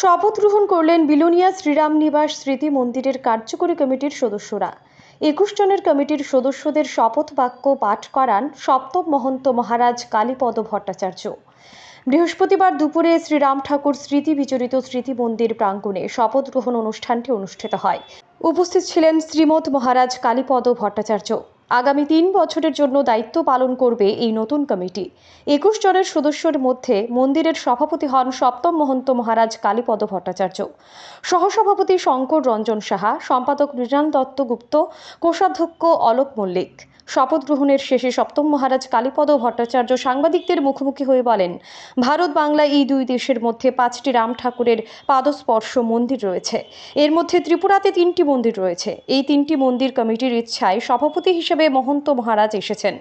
শপথ গ্রহণ করলেন বিলোনিয়া শ্রীরাম নিবাস স্মৃতি মন্দিরের কার্যকরী কমিটির সদস্যরা। একুশ জনের কমিটির সদস্যদের শপথ বাক্য পাঠ করান সপ্তম মহন্ত মহারাজ কালীপদ ভট্টাচার্য। বৃহস্পতিবার দুপুরে শ্রীরাম ঠাকুর স্মৃতি বিচরিত স্মৃতি মন্দির প্রাঙ্গণে শপথ গ্রহণ অনুষ্ঠানটি অনুষ্ঠিত হয়। উপস্থিত ছিলেন শ্রীমৎ মহারাজ কালীপদ ভট্টাচার্য। আগামী তিন বছরের জন্য দায়িত্ব পালন করবে এই নতুন কমিটি। একুশ জনের সদস্যের মধ্যে মন্দিরের সভাপতি হন সপ্তম মহন্ত মহারাজ কালীপদ ভট্টাচার্য। সহসভাপতি শঙ্কর রঞ্জন সাহা, সম্পাদক মৃণাল দত্ত গুপ্ত, কোষাধ্যক্ষ অলোক মল্লিক। শপথ গ্রহণের শেষে সপ্তম মহারাজ কালীপদ ভট্টাচার্য সাংবাদিকদের মুখোমুখি হয়ে বলেন, ভারত বাংলা এই দুই দেশের মধ্যে পাঁচটি রাম ঠাকুরের পাদস্পর্শ মন্দির রয়েছে। এর মধ্যে ত্রিপুরাতে তিনটি মন্দির রয়েছে। এই তিনটি মন্দির কমিটির ইচ্ছায় সভাপতি হিসেবে মহন্ত মহারাজ এসেছেন।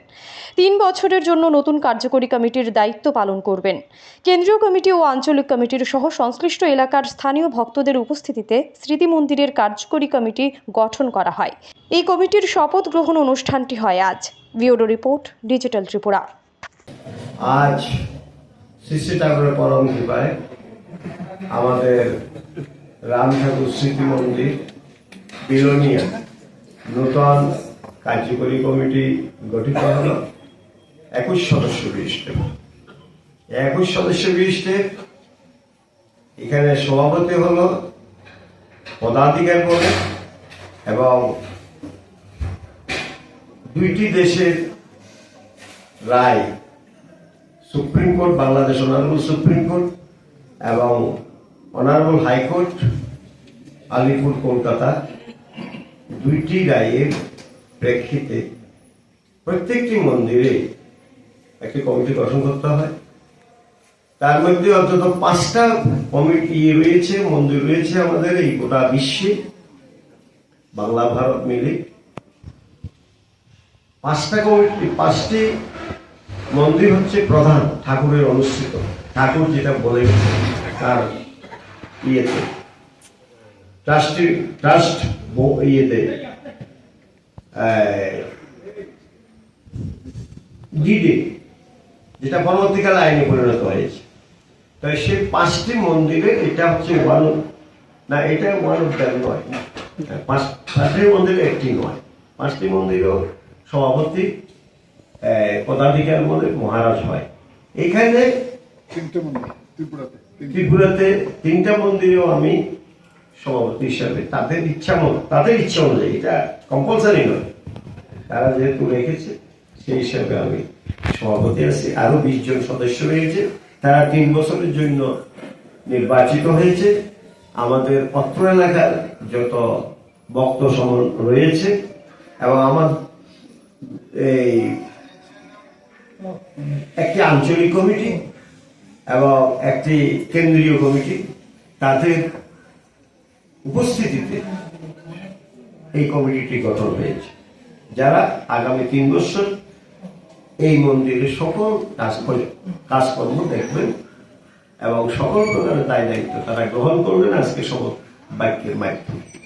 তিন বছরের জন্য নতুন কার্যকরী কমিটির দায়িত্ব পালন করবেন। কেন্দ্রীয় কমিটি ও আঞ্চলিক কমিটির সহ সংশ্লিষ্ট এলাকার স্থানীয় ভক্তদের উপস্থিতিতে স্মৃতি মন্দিরের কার্যকরী কমিটি গঠন করা হয়। এই কমিটির শপথ গ্রহণ অনুষ্ঠানটি হয় আজ। Video report, digital Tripura. আজ শ্রী ঠাকুরের পরম কৃপায় আমাদের রাম ঠাকুর স্মৃতি মন্দির বিলোনিয়া নূতন কার্যকরী কমিটি গঠিত হল একুশ সদস্য বিশিষ্ট। একুশ সদস্য বিশিষ্টে এখানে সভাপতি হল পদাধিকার বলে এবং দুইটি দেশের রায় supreme court, Bangladesh honourable supreme court এবং honourable high court, Alipur, Kolkata, দুইটি রায়ের প্রেক্ষিতে প্রত্যেকটি মন্দিরে একটি কমিটি গঠন করতে হয়। তার মধ্যে অন্তত পাঁচটা কমিটি রয়েছে, মন্দির রয়েছে আমাদের এই গোটা বিশ্বে, বাংলা, ভারত মিলে। পাঁচটা কমিটি, পাঁচটি মন্দির হচ্ছে প্রধান ঠাকুরের অনুষ্ঠিত। ঠাকুর যেটা বলে তার ইয়েতে, ট্রাস্টি, ট্রাস্ট ইয়েতে। ডিডে যেটা পরবর্তীকালে আইনে পরিণত হয়েছে। তাই সেই পাঁচটি মন্দিরে এটা হচ্ছে ওয়ান না এটা ওয়ান অফ দ্যাম নয়। পাঁচ পাঁচটি মন্দিরে একটি নয়। পাঁচটি মন্দিরও সভাপতি পদাধিকার মধ্যে মহারাজ হয়। এখানে তিনটে মন্দির ত্রিপুরাতে। তিনটে। ত্রিপুরাতে তিনটা মন্দিরেও আমি সভাপতি হিসাবে। তাদের ইচ্ছা মতো, তাদের ইচ্ছা অনুযায়ী, এটা কম্পালসারি নয়। তারা যেহেতু রেখেছে, সেই হিসাবে আমি সভাপতি আছি। আরও বিশ জন সদস্য রয়েছে। তারা তিন বছরের জন্য নির্বাচিত হয়েছে। আমাদের অত্র এলাকার যত বক্ত সমন রয়েছে এবং আমার এই একটি আঞ্চলিক কমিটি এবং একটি কেন্দ্রীয় কমিটি, তাদের উপস্থিতিতে এই কমিটিটি গঠন হয়েছে। যারা আগামী তিন বছর এই মন্দিরের সকল কাজ- কাজকর্ম দেখবেন এবং সকল প্রকারের দায় দায়িত্ব তারা গ্রহণ করবেন। আজকে শপথ বাক্যের মাধ্যমে।